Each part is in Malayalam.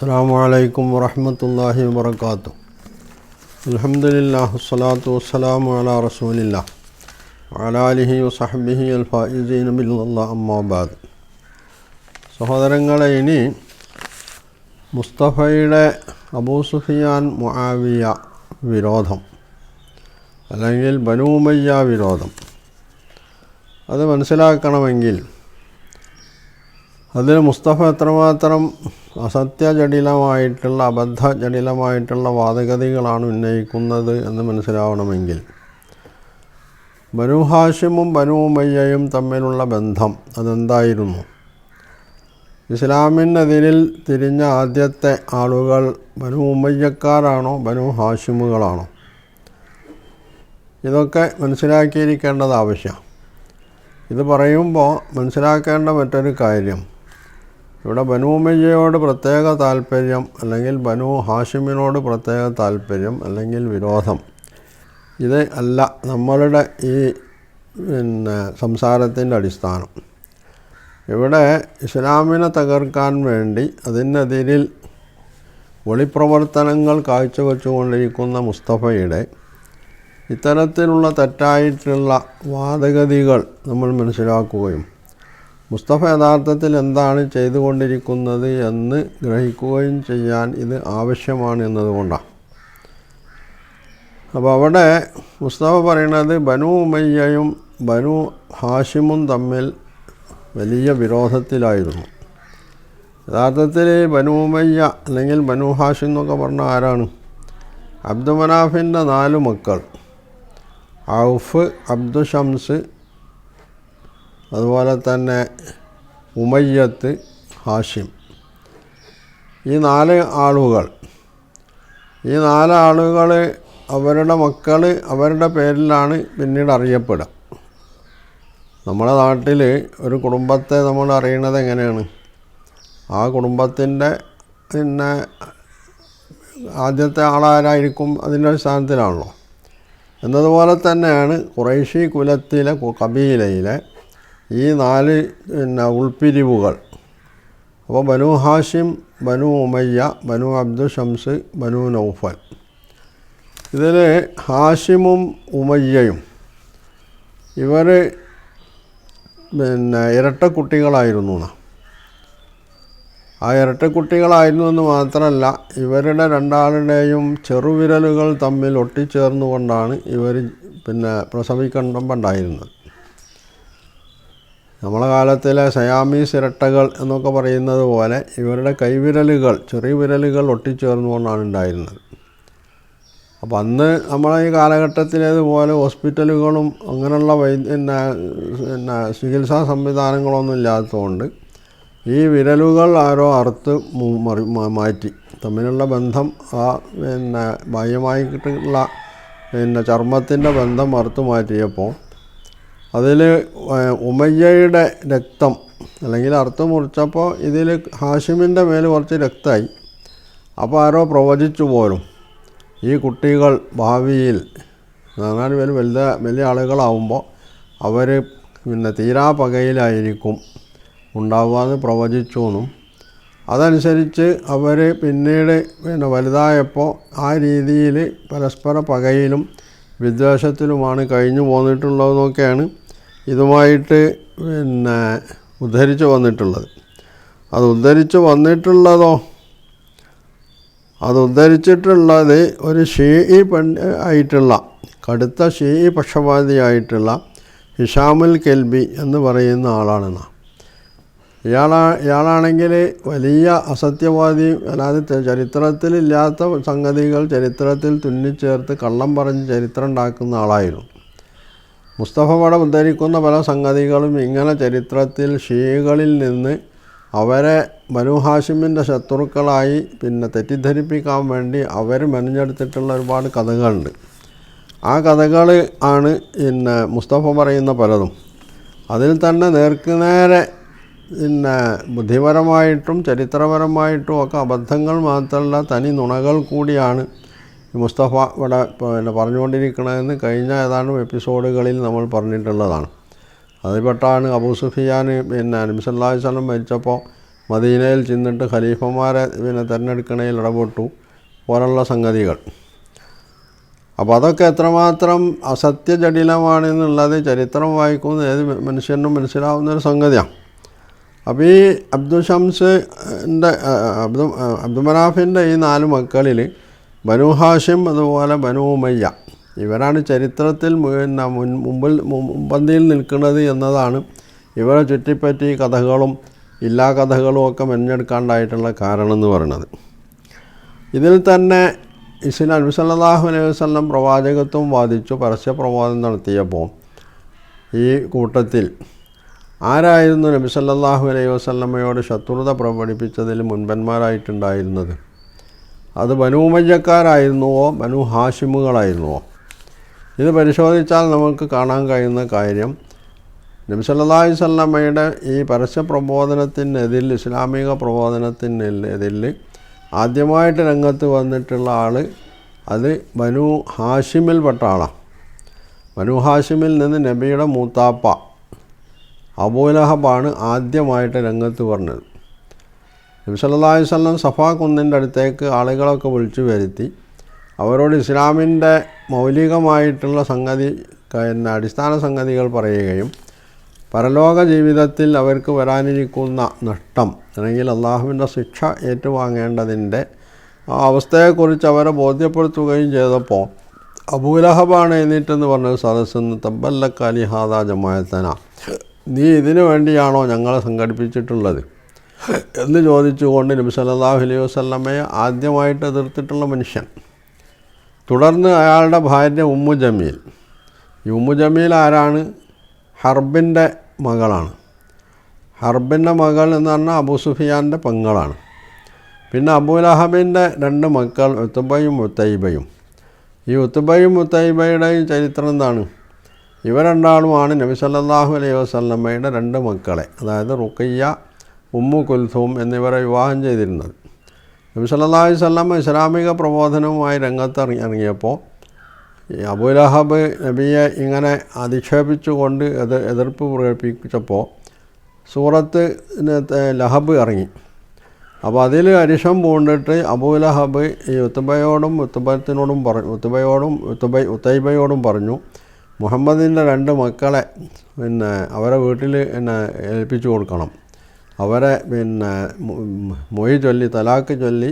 അസ്സാം അലൈക്കും വറഹമത്തല്ലാഹി വാത്തു അലഹമുല്ലാ വസ്സലാത്തു വസ്സലാമു അല റസൂലില്ല അലാലിഹി വസഹബിഹി അൽ അമ്മാബാദ് സഹോദരങ്ങളെ ഇനി മുസ്തഫയുടെ അബൂ സുഫിയാൻ മുആവിയ വിരോധം അല്ലെങ്കിൽ ബനൂമയ്യ വിരോധം. അത് മനസ്സിലാക്കണമെങ്കിൽ അതിൽ മുസ്തഫ എത്രമാത്രം അസത്യജടിലമായിട്ടുള്ള അബദ്ധജടിലമായിട്ടുള്ള വാദഗതികളാണ് ഉന്നയിക്കുന്നത് എന്ന് മനസ്സിലാവണമെങ്കിൽ. ബനു ഹാഷിമും ബനു ഉമയ്യയും തമ്മിലുള്ള ബന്ധം അതെന്തായിരുന്നു? ഇസ്ലാമിനെതിരിൽ തിരിഞ്ഞ ആദ്യത്തെ ആളുകൾ ബനു ഉമയ്യക്കാരാണോ ബനു ഹാഷിമുകളാണോ? ഇതൊക്കെ മനസ്സിലാക്കിയിരിക്കേണ്ടത് ആവശ്യമാണ് ഇത് പറയുമ്പോൾ മനസ്സിലാക്കേണ്ട മറ്റൊരു കാര്യം. ഇവിടെ ബനു പ്രത്യേക താല്പര്യം അല്ലെങ്കിൽ ബനു ഹാഷിമിനോട് പ്രത്യേക താല്പര്യം അല്ലെങ്കിൽ വിരോധം. ഇത് അല്ല നമ്മളുടെ ഈ പിന്നെ സംസാരത്തിന്റെ അടിസ്ഥാനം. ഇവിടെ ഇസ്ലാമിനെ തകർക്കാൻ വേണ്ടി അതിനെതിരിൽ ഒളിപ്രവർത്തനങ്ങൾ കാഴ്ചവെച്ചുകൊണ്ടിരിക്കുന്ന മുസ്തഫയുടെ ഇത്തരത്തിലുള്ള തെറ്റായിട്ടുള്ള വാദഗതികൾ നമ്മൾ മനസ്സിലാക്കുകയും മുസ്തഫ യഥാർത്ഥത്തിൽ എന്താണ് ചെയ്തുകൊണ്ടിരിക്കുന്നത് എന്ന് ഗ്രഹിക്കുകയും ചെയ്യാൻ ഇത് ആവശ്യമാണ് എന്നതുകൊണ്ടാണ്. അപ്പോൾ അവിടെ മുസ്തഫ പറയുന്നത് ബനു ഉമയ്യയും ബനു ഹാഷിമും തമ്മിൽ വലിയ വിരോധത്തിലായിരുന്നു. യഥാർത്ഥത്തിൽ ബനു ഉമയ്യ അല്ലെങ്കിൽ ബനു ഹാഷിം എന്നൊക്കെ പറഞ്ഞ ആരാണ്? അബ്ദുമനാഫിന്റെ നാല് മക്കൾ. ഔഫ് അബ്ദു ഷംസ് അതുപോലെ തന്നെ ഉമയ്യത്ത് ഹാഷിം. ഈ നാല് ആളുകൾ ഈ നാല് ആളുകൾ അവരുടെ മക്കൾ അവരുടെ പേരിലാണ് പിന്നീട് അറിയപ്പെടുക. നമ്മുടെ നാട്ടിൽ ഒരു കുടുംബത്തെ നമ്മൾ അറിയണത് എങ്ങനെയാണ്? ആ കുടുംബത്തിന്റെ പിന്നെ ആദ്യത്തെ ആളാരായിരിക്കും അതിന്റെ അടിസ്ഥാനത്തിലാണല്ലോ എന്നതുപോലെ തന്നെയാണ് കുറേശി കുലത്തിലെ കബീലയിലെ ഈ നാല് പിന്നെ ഉൾപ്പിരിവുകൾ അപ്പോൾ ബനു ഹാഷിം ബനു ഉമയ്യ ബനു അബ്ദു ഷംസ് ബനു നൗഫൽ. ഇതിൽ ഹാഷിമും ഉമയ്യയും. ഇവർ പിന്നെ ഇരട്ടക്കുട്ടികളായിരുന്നു ആ ഇരട്ടക്കുട്ടികളായിരുന്നു എന്ന് മാത്രമല്ല ഇവരുടെ രണ്ടാളുടെയും ചെറുവിരലുകൾ തമ്മിൽ ഒട്ടിച്ചേർന്നുകൊണ്ടാണ് ഇവർ പിന്നെ പ്രസവിക്കണ്ടുണ്ടായിരുന്നത് നമ്മളെ കാലത്തിലെ സയാമീസ് ഇരട്ടകൾ എന്നൊക്കെ പറയുന്നത് പോലെ ഇവരുടെ കൈവിരലുകൾ ചെറിയ വിരലുകൾ ഒട്ടിച്ചേർന്നുകൊണ്ടാണ് ഉണ്ടായിരുന്നത്. അപ്പം അന്ന് നമ്മളെ ഈ കാലഘട്ടത്തിലേതുപോലെ ഹോസ്പിറ്റലുകളും അങ്ങനെയുള്ള വൈദ്യ പിന്നെ ചികിത്സാ സംവിധാനങ്ങളൊന്നും ഇല്ലാത്തതുകൊണ്ട് ഈ വിരലുകൾ ആരോ അറുത്ത് മറി മാറ്റി. തമ്മിലുള്ള ബന്ധം ആ പിന്നെ ബാഹ്യമായിട്ടുള്ള പിന്നെ ചർമ്മത്തിന്റെ ബന്ധം അറുത്ത് മാറ്റിയപ്പോൾ അതിൽ ഉമയ്യയുടെ രക്തം അല്ലെങ്കിൽ അർത്ഥം മുറിച്ചപ്പോൾ ഇതിൽ ഹാഷിമിന്റെ മേൽ കുറച്ച് രക്തമായി അപ്പോൾ ആരോ പ്രവചിച്ചു പോലും. ഈ കുട്ടികൾ ഭാവിയിൽ എന്നാൽ പേര് വലുത വലിയ ആളുകളാവുമ്പോൾ അവർ പിന്നെ തീരാ പകയിലായിരിക്കും ഉണ്ടാവുക എന്ന് പ്രവചിച്ചു എന്നും അതനുസരിച്ച് അവർ പിന്നീട് പിന്നെ വലുതായപ്പോൾ ആ രീതിയിൽ പരസ്പര പകയിലും വിദ്വേഷത്തിലുമാണ് കഴിഞ്ഞു പോന്നിട്ടുള്ളതെന്നൊക്കെയാണ് ഇതുമായിട്ട് പിന്നെ ഉദ്ധരിച്ച് വന്നിട്ടുള്ളത്. അത് ഉദ്ധരിച്ച് വന്നിട്ടുള്ളതോ? അത് ഉദ്ധരിച്ചിട്ടുള്ളത് ഒരു ഷീഇ പെൺ ആയിട്ടുള്ള കടുത്ത ഷീഇ പക്ഷപാതിയായിട്ടുള്ള ഹിഷാമുൽ കെൽബി എന്ന് പറയുന്ന ആളാണെന്ന് ഇയാളാ ഇയാളാണെങ്കിൽ വലിയ അസത്യവാദി അല്ലാതെ ചരിത്രത്തിലില്ലാത്ത സംഗതികൾ ചരിത്രത്തിൽ തുന്നിച്ചേർത്ത് കള്ളം പറഞ്ഞ് ചരിത്രം ഉണ്ടാക്കുന്ന ആളായിരുന്നു. മുസ്തഫ പടം ഉദ്ധരിക്കുന്ന പല സംഗതികളും ഇങ്ങനെ ചരിത്രത്തിൽ ഷീകളിൽ നിന്ന് അവരെ ബനു ഹാഷിമിന്റെ ശത്രുക്കളായി പിന്നെ തെറ്റിദ്ധരിപ്പിക്കാൻ വേണ്ടി അവർ മെനഞ്ഞെടുത്തിട്ടുള്ള ഒരുപാട് കഥകളുണ്ട്. ആ കഥകൾ ആണ് പിന്നെ മുസ്തഫ പറയുന്ന പലതും. അതിൽ തന്നെ നേർക്കുനേരെ പിന്നെ ബുദ്ധിപരമായിട്ടും ചരിത്രപരമായിട്ടും ഒക്കെ അബദ്ധങ്ങൾ മാത്രമല്ല തനി നുണകൾ കൂടിയാണ് മുസ്തഫ ഇവിടെ പിന്നെ പറഞ്ഞുകൊണ്ടിരിക്കണമെന്ന് കഴിഞ്ഞ ഏതാനും എപ്പിസോഡുകളിൽ നമ്മൾ പറഞ്ഞിട്ടുള്ളതാണ്. അതിൽപ്പെട്ടാണ് അബൂ സുഫിയാൻ പിന്നെ അനുസല്ലാ വസ്ലം മരിച്ചപ്പോൾ മദീനയിൽ ചെന്നിട്ട് ഖലീഫമാരെ പിന്നെ തിരഞ്ഞെടുക്കണയിൽ ഇടപെട്ടു. പോലുള്ള സംഗതികൾ. അപ്പോൾ അതൊക്കെ എത്രമാത്രം അസത്യജടിലമാണെന്നുള്ളത് ചരിത്രം വായിക്കുന്ന ഏത് മനുഷ്യനും മനസ്സിലാവുന്നൊരു സംഗതിയാണ്. അപ്പോൾ ഈ അബ്ദുൽ ഷംസിന്റെ അബ്ദു അബ്ദുൽ മനാഫിന്റെ ഈ നാല് മക്കളിൽ ബനു ഹാഷിം അതുപോലെ ബനു ഇവരാണ് ചരിത്രത്തിൽ മുൻ മുമ്പിൽ മുമ്പന്തിയിൽ നിൽക്കുന്നത് എന്നതാണ് ഇവരെ ചുറ്റിപ്പറ്റി കഥകളും ഇല്ലാ കഥകളും ഒക്കെ മെഞ്ഞെടുക്കാണ്ടായിട്ടുള്ള കാരണം എന്ന് പറയുന്നത്. ഇതിൽ തന്നെ ഇസ്ലാം നബി സല്ലല്ലാഹു അലൈഹി വസ്ലം പ്രവാചകത്വം വാദിച്ചു പരസ്യ പ്രബോധനം നടത്തിയപ്പോൾ ഈ കൂട്ടത്തിൽ ആരായിരുന്നു നബി സല്ലല്ലാഹു അലൈഹി വസ്ലമ്മയോട് ശത്രുത പ്രകടിപ്പിച്ചതിൽ മുൻപന്മാരായിട്ടുണ്ടായിരുന്നത്? അത് ബനു ഹാഷിമുകളായിരുന്നുവോ ഇത് പരിശോധിച്ചാൽ നമുക്ക് കാണാൻ കഴിയുന്ന കാര്യം നബി സ്വല്ലമ്മയുടെ ഈ പരസ്യ പ്രബോധനത്തിനെതിൽ ഇസ്ലാമിക പ്രബോധനത്തിനെതിൽ ആദ്യമായിട്ട് രംഗത്ത് വന്നിട്ടുള്ള ആൾ അത് ബനു ഹാഷിമിൽപ്പെട്ട ആളാണ് ബനു ഹാഷിമിൽ നിന്ന് നബിയുടെ മൂത്താപ്പ അബൂലഹബാണ് ആദ്യമായിട്ട് രംഗത്ത് പറഞ്ഞത് നബി സല്ലല്ലാഹു വസല്ലം സഫാ കുന്നിന്റെ അടുത്തേക്ക് ആളുകളൊക്കെ വിളിച്ചു വരുത്തി. അവരോട് ഇസ്ലാമിന്റെ മൗലികമായിട്ടുള്ള സംഗതി പിന്നെ അടിസ്ഥാന സംഗതികൾ പറയുകയും പരലോക ജീവിതത്തിൽ അവർക്ക് വരാനിരിക്കുന്ന നഷ്ടം അല്ലെങ്കിൽ അള്ളാഹുവിന്റെ ശിക്ഷ ഏറ്റുവാങ്ങേണ്ടതിന്റെ അവസ്ഥയെക്കുറിച്ച് അവരെ ബോധ്യപ്പെടുത്തുകയും ചെയ്തപ്പോൾ അബൂലഹബാണ് എഴുന്നേറ്റെന്ന് പറഞ്ഞ സദസ്സെന്ന് തബ്ബല്ലക്കാലി ഹാദാ ജമായത്തന നീ ഇതിനു വേണ്ടിയാണോ ഞങ്ങളെ സംഘടിപ്പിച്ചിട്ടുള്ളത്? എന്ന് ചോദിച്ചുകൊണ്ട് നബി സല്ലല്ലാഹു അലൈഹി വസല്ലമയെ ആദ്യമായിട്ട് എതിർത്തിട്ടുള്ള മനുഷ്യൻ. തുടർന്ന് അയാളുടെ ഭാര്യ ഉമ്മു ജമീൽ. ഈ ഉമ്മു ജമീൽ ആരാണ്? ഹർബിന്റെ മകളാണ്. ഹർബിന്റെ മകൾ എന്ന് പറഞ്ഞാൽ അബൂ സുഫിയാന്റെ പെങ്ങളാണ്. പിന്നെ അബൂലഹബിന്റെ രണ്ട് മക്കൾ ഉത്തുബയും മുത്തൈബയും ഈ ഉത്തുബയും മുത്തൈബയുടെയും ചരിത്രം എന്താണ്? ഇവ രണ്ടാളുമാണ് നബി സല്ലല്ലാഹു അലൈഹി വസ്ലമ്മയുടെ രണ്ട് മക്കളെ. അതായത് റുക്കയ്യ ഉമ്മു കുൽഥൂം എന്നിവരെ വിവാഹം ചെയ്തിരുന്നത്. നബി അലൈഹി വസല്ലം ഇസ്ലാമിക പ്രബോധനവുമായി രംഗത്ത് ഇറങ്ങി ഇറങ്ങിയപ്പോൾ അബുലഹബ് നബിയെ ഇങ്ങനെ അധിക്ഷേപിച്ചുകൊണ്ട് എതിർ എതിർപ്പ് പ്രകടിപ്പിച്ചപ്പോൾ സൂറത്ത് ലഹബ് ഇറങ്ങി. അപ്പോൾ അതിൽ അരിശം പൂണ്ടിട്ട് അബൂലഹബ് ഈ ഉത്തുബയോടും ഉത്തുബത്തിനോടും പറഞ്ഞു ഉത്തുബയോടും ഉത്തുബൈ ഉത്തൈബയോടും പറഞ്ഞു മുഹമ്മദിന്റെ രണ്ട് മക്കളെ പിന്നെ അവരെ വീട്ടിൽ പിന്നെ ഏൽപ്പിച്ചു കൊടുക്കണം. അവരെ പിന്നെ മൊഴി ചൊല്ലി തലാക്ക് ചൊല്ലി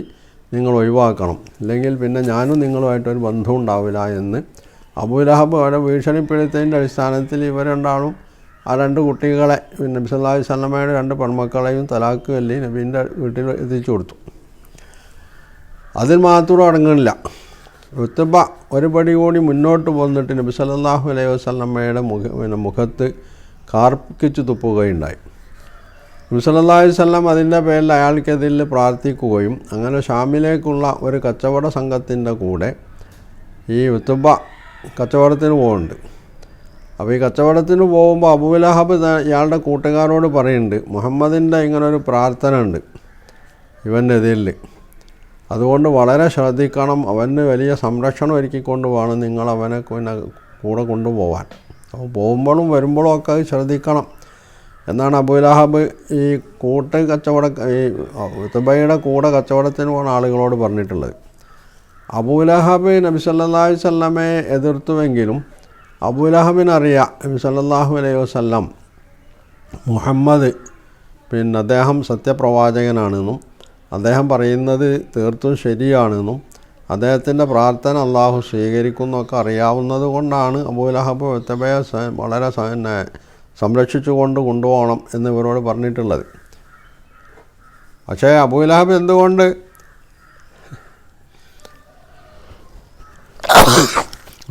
നിങ്ങൾ ഒഴിവാക്കണം. അല്ലെങ്കിൽ പിന്നെ ഞാനും നിങ്ങളുമായിട്ടൊരു ബന്ധം ഉണ്ടാവില്ല എന്ന് അബുലഹബ് അവരെ ഭീഷണിപ്പെടുത്തതിന്റെ അടിസ്ഥാനത്തിൽ ഇവർ ആ രണ്ട് കുട്ടികളെ പിന്നെ സല്ലല്ലാഹു അലൈഹി വസല്ലമയുടെ രണ്ട് പെൺമക്കളെയും തലാക്ക് ചൊല്ലി നബീന്റെ വീട്ടിൽ എത്തിച്ചു കൊടുത്തു. അതിൽ മാത്രം അടങ്ങുന്നില്ല. ഋത്തുബ ഒരു പടി കൂടി മുന്നോട്ട് പോന്നിട്ട് നബി സല്ലാഹു അലൈഹി വസ്ലമ്മയുടെ മുഖ പിന്നെ മുഖത്ത് കാർപ്പിച്ചു തുപ്പുകയുണ്ടായി. നബി സല്ലല്ലാഹു അലൈഹി അതിന്റെ പേരിൽ അയാൾക്കെതിരിൽ പ്രാർത്ഥിക്കുകയും അങ്ങനെ ഷാമിലേക്കുള്ള ഒരു കച്ചവട സംഘത്തിന്റെ കൂടെ ഈ ഉത്തുബ കച്ചവടത്തിന് പോകുന്നുണ്ട് അപ്പോൾ ഈ കച്ചവടത്തിന് പോകുമ്പോൾ അബുലഹബ് ഇയാളുടെ കൂട്ടുകാരോട് പറയുന്നുണ്ട് മുഹമ്മദിന്റെ ഇങ്ങനൊരു പ്രാർത്ഥന ഉണ്ട് ഇവന്റെ എതിരിൽ അതുകൊണ്ട് വളരെ ശ്രദ്ധിക്കണം അവന് വലിയ സംരക്ഷണം ഒരുക്കിക്കൊണ്ട് വേണം നിങ്ങൾ അവനെ പിന്നെ കൂടെ കൊണ്ടുപോകാൻ അപ്പോൾ പോകുമ്പോഴും വരുമ്പോഴും ഒക്കെ ശ്രദ്ധിക്കണം. എന്നാണ് അബുലഹാബ് ഈ കൂട്ട് കച്ചവട ഈ ഉത്തുബയുടെ കൂടെ കച്ചവടത്തിന് പോകുന്ന ആളുകളോട് പറഞ്ഞിട്ടുള്ളത്. അബൂലഹബ് നബി സല്ലാഹു അലൈഹി വസല്ലമയെ എതിർത്തുവെങ്കിലും അബൂലഹബിനറിയാം നബി സല്ലാഹു അലൈഹി വസല്ലം മുഹമ്മദ് പിന്നെ അദ്ദേഹം സത്യപ്രവാചകനാണെന്നും അദ്ദേഹം പറയുന്നത് തീർത്തും ശരിയാണെന്നും അദ്ദേഹത്തിന്റെ പ്രാർത്ഥന അള്ളാഹു സ്വീകരിക്കുന്നൊക്കെ അറിയാവുന്നത് കൊണ്ടാണ് അബൂലഹബ് ഉത്തബയെ വളരെ സംരക്ഷിച്ചുകൊണ്ട് കൊണ്ടുപോകണം എന്ന് ഇവരോട് പറഞ്ഞിട്ടുള്ളത്. പക്ഷേ അബൂലഹബ് എന്തുകൊണ്ട്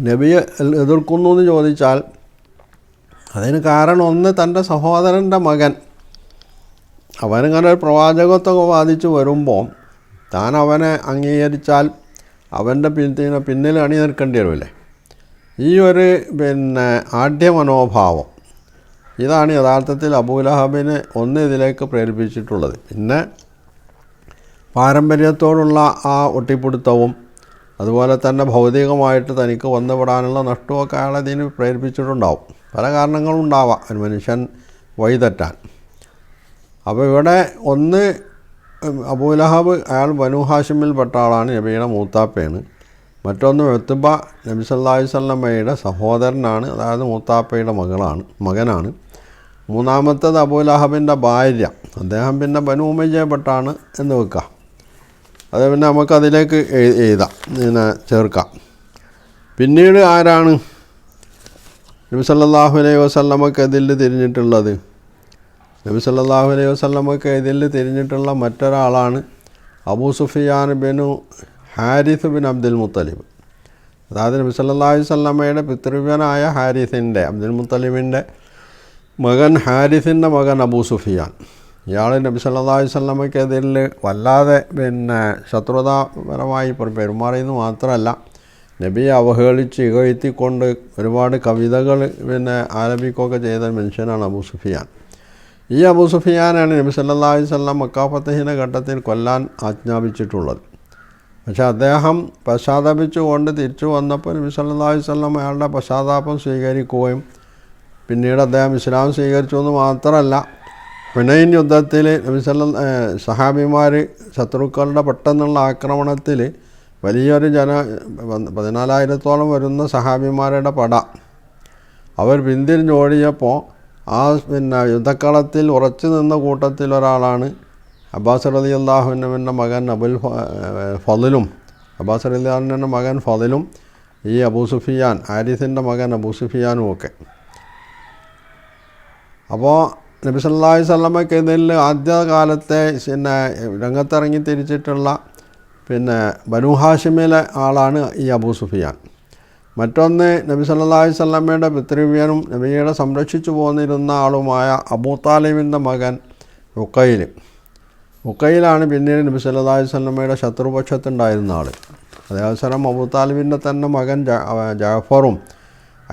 നബിയെ എതിർക്കുന്നു എന്ന് ചോദിച്ചാൽ അതിന് കാരണം ഒന്ന് തന്റെ സഹോദരന്റെ മകൻ. അവനിങ്ങനെ ഒരു പ്രവാചകത്വം വാദിച്ച് വരുമ്പോൾ താൻ അവനെ അംഗീകരിച്ചാൽ അവന്റെ പിന്നെ പിന്നിൽ അണി നിൽക്കേണ്ടി വരുമല്ലേ ഈ ഒരു പിന്നെ ആഢ്യ മനോഭാവം ഇതാണ് യഥാർത്ഥത്തിൽ അബൂലഹബിനെ ഒന്ന് ഇതിലേക്ക് പ്രേരിപ്പിച്ചിട്ടുള്ളത്. പിന്നെ പാരമ്പര്യത്തോടുള്ള ആ ഒട്ടിപ്പിടുത്തവും അതുപോലെ തന്നെ ഭൗതികമായിട്ട് തനിക്ക് വന്നുപെടാനുള്ള നഷ്ടമൊക്കെ അയാളെ ഇതിന് പ്രേരിപ്പിച്ചിട്ടുണ്ടാവും. പല കാരണങ്ങളും ഉണ്ടാവാം. ഒരു മനുഷ്യൻ വഴിതെറ്റാൻ. അപ്പോൾ ഇവിടെ ഒന്ന് അബൂലഹബ് അയാൾ ബനു ഹാഷിമിൽപ്പെട്ട ആളാണ് നബിയുടെ മൂത്താപ്പയാണ്. മറ്റൊന്ന് വെത്തുബ നബി സല്ലാഹു വല്ലമ്മയുടെ സഹോദരനാണ്. അതായത് മൂത്താപ്പയുടെ മകളാണ് മകനാണ്. മൂന്നാമത്തത് അബൂലഹബിന്റെ ഭാര്യ. അദ്ദേഹം പിന്നെ ബനു എന്ന് വെക്കാം. അത് പിന്നെ നമുക്കതിലേക്ക് എഴു- എഴുതാം. ഇങ്ങനെ ചേർക്കാം. പിന്നീട് ആരാണ്? നബി സല്ലാഹു അലൈഹി വസല്ലമക്ക് ഇതിൽ തിരിഞ്ഞിട്ടുള്ളത്? നബി സല്ലാഹു അലൈഹി വസല്ലമക്ക് ഇതിൽ തിരിഞ്ഞിട്ടുള്ള മറ്റൊരാളാണ് Abu Sufyan bin Harith bin Abdul Muttalib. അതായത് നബി സല്ലല്ലാഹു അലൈഹി വസല്ലമയുടെ പിതൃവ്യനായ ഹാരിസിന്റെ അബ്ദുൽ മുത്തലിബിന്റെ മകൻ ഹാരിസിന്റെ മകൻ അബൂ സുഫിയാൻ. ഇയാൾ നബി വസല്ലമയ്ക്ക് എതിരിൽ വല്ലാതെ പിന്നെ ശത്രുതാപരമായി പെരു- പെരുമാറിയെന്ന് മാത്രമല്ല നബിയെ അവഹേളിച്ച് ഇകഴ്ത്തിക്കൊണ്ട് ഒരുപാട് കവിതകൾ പിന്നെ ആലപിക്കുകയൊക്കെ ചെയ്ത മനുഷ്യനാണ് അബൂ സുഫിയാൻ. ഈ അബൂ സുഫിയാനാണ് നബി സല്ലല്ലാഹു അലൈഹി മക്കാഫത്തഹീന ഘട്ടത്തിൽ കൊല്ലാൻ ആജ്ഞാപിച്ചിട്ടുള്ളത്. പക്ഷെ അദ്ദേഹം പശ്ചാത്തപിച്ചുകൊണ്ട് തിരിച്ചു വന്നപ്പോൾ നബി സല്ലല്ലാഹു അലൈഹി വസല്ലം അയാളുടെ പശ്ചാത്താപം സ്വീകരിക്കുകയും പിന്നീട് അദ്ദേഹം ഇസ്ലാം സ്വീകരിച്ചു എന്ന് മാത്രമല്ല ഹുനൈൻ യുദ്ധത്തിൽ നബിസല്ല സഹാബിമാർ ശത്രുക്കളുടെ പെട്ടെന്നുള്ള ആക്രമണത്തിൽ വലിയൊരു ജന പതിനാലായിരത്തോളം വരുന്ന സഹാബിമാരുടെ പട. അവർ പിന്തിരിഞ്ഞോടിയപ്പോൾ ആ പിന്നെ യുദ്ധക്കളത്തിൽ ഉറച്ചു നിന്ന കൂട്ടത്തിൽ ഒരാളാണ് അബ്ബാസ് റലി അള്ളാഹുവിന്റെ മകൻ അബുൽ ഫതിലും. അബ്ബാസ് റലി അള്ളാഹുവിന്റെ മകൻ ഫതിലും ഈ അബൂ സുഫിയാൻ ആരിസിന്റെ മകൻ അബൂ സുഫിയാനും ഒക്കെ അപ്പോൾ നബി സല്ലാഹി ഇതിൽ ആദ്യകാലത്തെ പിന്നെ രംഗത്തിറങ്ങി തിരിച്ചിട്ടുള്ള പിന്നെ ബനു ഹാഷിമിലെ ആളാണ് ഈ അബൂ സുഫിയാൻ. മറ്റൊന്ന് നബി സല്ലാഹി അലൈഹി വസല്ലമയുടെ പിതൃവ്യനും നബിയുടെ സംരക്ഷിച്ചു പോന്നിരുന്ന ആളുമായ അബൂ താലിബിന്റെ മകൻ ഉക്കയിൽ ഉക്കയിലാണ് പിന്നീട് നബി സല്ലാഹി അലൈഹി വസല്ലമയുടെ ശത്രുപക്ഷത്തുണ്ടായിരുന്ന ആൾ അതേ അവസരം അബൂ താലിബിന്റെ തന്നെ മകൻ ജാഫറും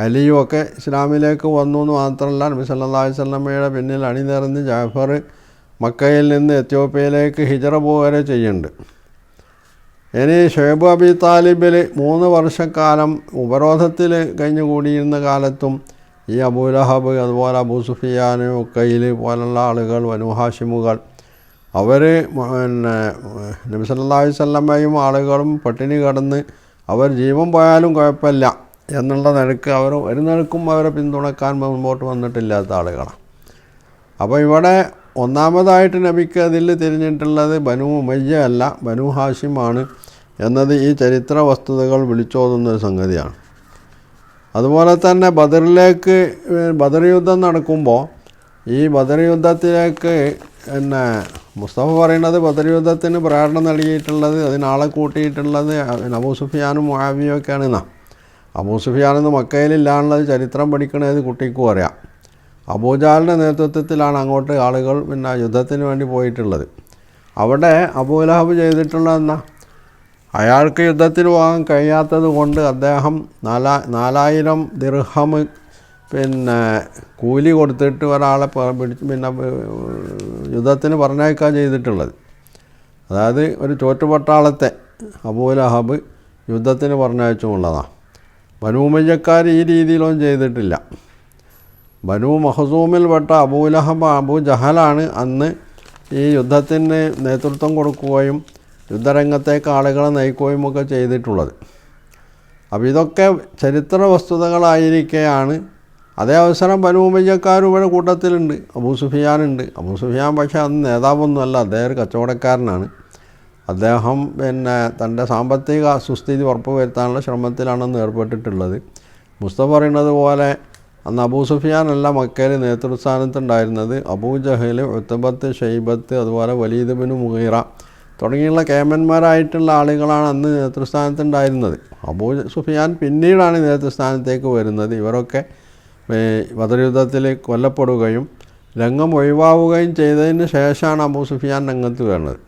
അലിയും ഒക്കെ ഇസ്ലാമിലേക്ക് വന്നു എന്ന് മാത്രമല്ല നബി സല്ലാ അലൈഹി വസല്ലമയുടെ പിന്നിൽ അണിനിറഞ്ഞ് ജാഫർ മക്കയിൽ നിന്ന് എത്യോപ്യയിലേക്ക് ഹിജറ പോവുക ചെയ്യുന്നുണ്ട്. ഇനി ഷേബ് അബി താലിബിൽ മൂന്ന് വർഷക്കാലം ഉപരോധത്തിൽ കഴിഞ്ഞുകൂടിയിരുന്ന കാലത്തും ഈ അബൂലഹബ് അതുപോലെ അബൂ സുഫിയാൻ ഉക്കയിൽ പോലുള്ള ആളുകൾ വനുഹാഷിമുകൾ അവർ പിന്നെ നബി വല്ലമ്മയും ആളുകളും പട്ടിണി കിടന്ന് അവർ ജീവൻ പോയാലും കുഴപ്പമില്ല. എന്നുള്ള നിലയ്ക്ക് അവർ ഒരു നിലക്കും അവരെ പിന്തുണക്കാൻ മുമ്പോട്ട് വന്നിട്ടില്ലാത്ത ആളുകളാണ് അപ്പോൾ ഇവിടെ ഒന്നാമതായിട്ട് നബിക്ക് അതിൽ തിരിഞ്ഞിട്ടുള്ളത് ബനു ഉമയ്യ അല്ല ബനു ഹാഷിമാണ് എന്നത് ഈ ചരിത്ര വസ്തുതകൾ വിളിച്ചോതുന്നൊരു സംഗതിയാണ്. അതുപോലെ തന്നെ ബദറിലേക്ക് ബദർ യുദ്ധം നടക്കുമ്പോൾ ഈ ബദർ യുദ്ധത്തിലേക്ക് പിന്നെ മുസ്തഫ പറയുന്നത് ബദർ യുദ്ധത്തിന് പ്രേരണ നൽകിയിട്ടുള്ളത് അതിനാളെ കൂട്ടിയിട്ടുള്ളത് അബൂ സുഫിയാനും മുഹാവിയും ഒക്കെയാണ് എന്നാ അബൂ സുഫിയാനെന്ന് മക്കയിലില്ലാണുള്ളത് ചരിത്രം പഠിക്കണത് കുട്ടിക്കും അറിയാം. അബൂജാലിന്റെ നേതൃത്വത്തിലാണ് അങ്ങോട്ട് ആളുകൾ പിന്നെ യുദ്ധത്തിന് വേണ്ടി പോയിട്ടുള്ളത്. അവിടെ അബൂലഹബ് ചെയ്തിട്ടുള്ളത് എന്നാ അയാൾക്ക് യുദ്ധത്തിൽ പോകാൻ കഴിയാത്തത് കൊണ്ട് അദ്ദേഹം നാലാ നാലായിരം ദിർഹം പിന്നെ കൂലി കൊടുത്തിട്ട് ഒരാളെ പിടിച്ച് പിന്നെ യുദ്ധത്തിന് പറഞ്ഞയക്കാൻ ചെയ്തിട്ടുള്ളത്. അതായത് ഒരു ചോറ്റുപട്ടാളത്തെ അബൂലഹബ് യുദ്ധത്തിന് പറഞ്ഞയച്ചുമുള്ളതാണ് ബനൂമയ്യക്കാർ ഈ രീതിയിലൊന്നും ചെയ്തിട്ടില്ല. ബനു മഹസൂമിൽ പെട്ട അബൂലഹബ് അബൂ ജഹലാണ് അന്ന് ഈ യുദ്ധത്തിന് നേതൃത്വം കൊടുക്കുകയും യുദ്ധരംഗത്തേക്ക് ആളുകളെ നയിക്കുകയും ഒക്കെ ചെയ്തിട്ടുള്ളത്. അപ്പോൾ ഇതൊക്കെ ചരിത്ര വസ്തുതകളായിരിക്കെയാണ്. അതേ അവസരം ബനുമയ്യക്കാർ ഇവിടെ കൂട്ടത്തിലുണ്ട്. അബൂ സുഫിയാനുണ്ട്. അബൂ സുഫിയാൻ പക്ഷേ അന്ന് നേതാവൊന്നുമല്ല അദ്ദേഹം കച്ചവടക്കാരനാണ്. അദ്ദേഹം പിന്നെ തന്റെ സാമ്പത്തിക സുസ്ഥിതി ഉറപ്പുവരുത്താനുള്ള ശ്രമത്തിലാണെന്ന് ഏർപ്പെട്ടിട്ടുള്ളത്. മുസ്തഫ പറയുന്നത് പോലെ അന്ന് അബൂ സുഫിയാനല്ല മക്കയിൽ നേതൃസ്ഥാനത്തുണ്ടായിരുന്നത്. അബൂ ജഹൽ ഉത്തബത്ത് ഷെയ്ബത്ത് അതുപോലെ വലീദ് ബിൻ മുഹീറ തുടങ്ങിയുള്ള കേമന്മാരായിട്ടുള്ള ആളുകളാണ് അന്ന് നേതൃസ്ഥാനത്തുണ്ടായിരുന്നത്. അബൂ സുഫിയാൻ പിന്നീടാണ് നേതൃസ്ഥാനത്തേക്ക് വരുന്നത്. ഇവരൊക്കെ വധയുദ്ധത്തിൽ യുദ്ധത്തിൽ കൊല്ലപ്പെടുകയും രംഗം ഒഴിവാവുകയും ചെയ്തതിന് ശേഷമാണ് അബൂ സുഫിയാൻ രംഗത്ത് വരുന്നത്.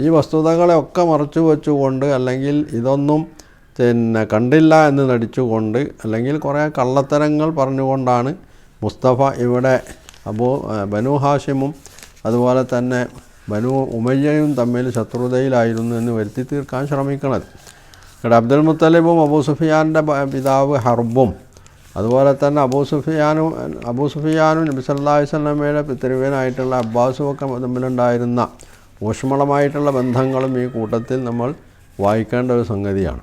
ഈ വസ്തുതകളെ ഒക്കെ മറച്ചു വെച്ചുകൊണ്ട് അല്ലെങ്കിൽ ഇതൊന്നും പിന്നെ കണ്ടില്ല എന്ന് നടിച്ചുകൊണ്ട് അല്ലെങ്കിൽ കുറേ കള്ളത്തരങ്ങൾ പറഞ്ഞുകൊണ്ടാണ് മുസ്തഫ ഇവിടെ അബൂ ബനു ഹാഷിമും അതുപോലെ തന്നെ ബനു ഉമയ്യയും തമ്മിൽ ശത്രുതയിലായിരുന്നു എന്ന് വരുത്തി തീർക്കാൻ ശ്രമിക്കണത്. ഇവിടെ അബ്ദുൽ മുത്തലിബും അബൂ സുഫിയാന്റെ പിതാവ് ഹർബും അതുപോലെ തന്നെ അബൂ സുഫിയാനും അബൂ സുഫിയാനും നബി വസ്ലമയുടെ പിതൃവ്യനായിട്ടുള്ള അബ്ബാസും ഒക്കെ തമ്മിലുണ്ടായിരുന്ന ഊഷ്മളമായിട്ടുള്ള ബന്ധങ്ങളും ഈ കൂട്ടത്തിൽ നമ്മൾ വായിക്കേണ്ട ഒരു സംഗതിയാണ്.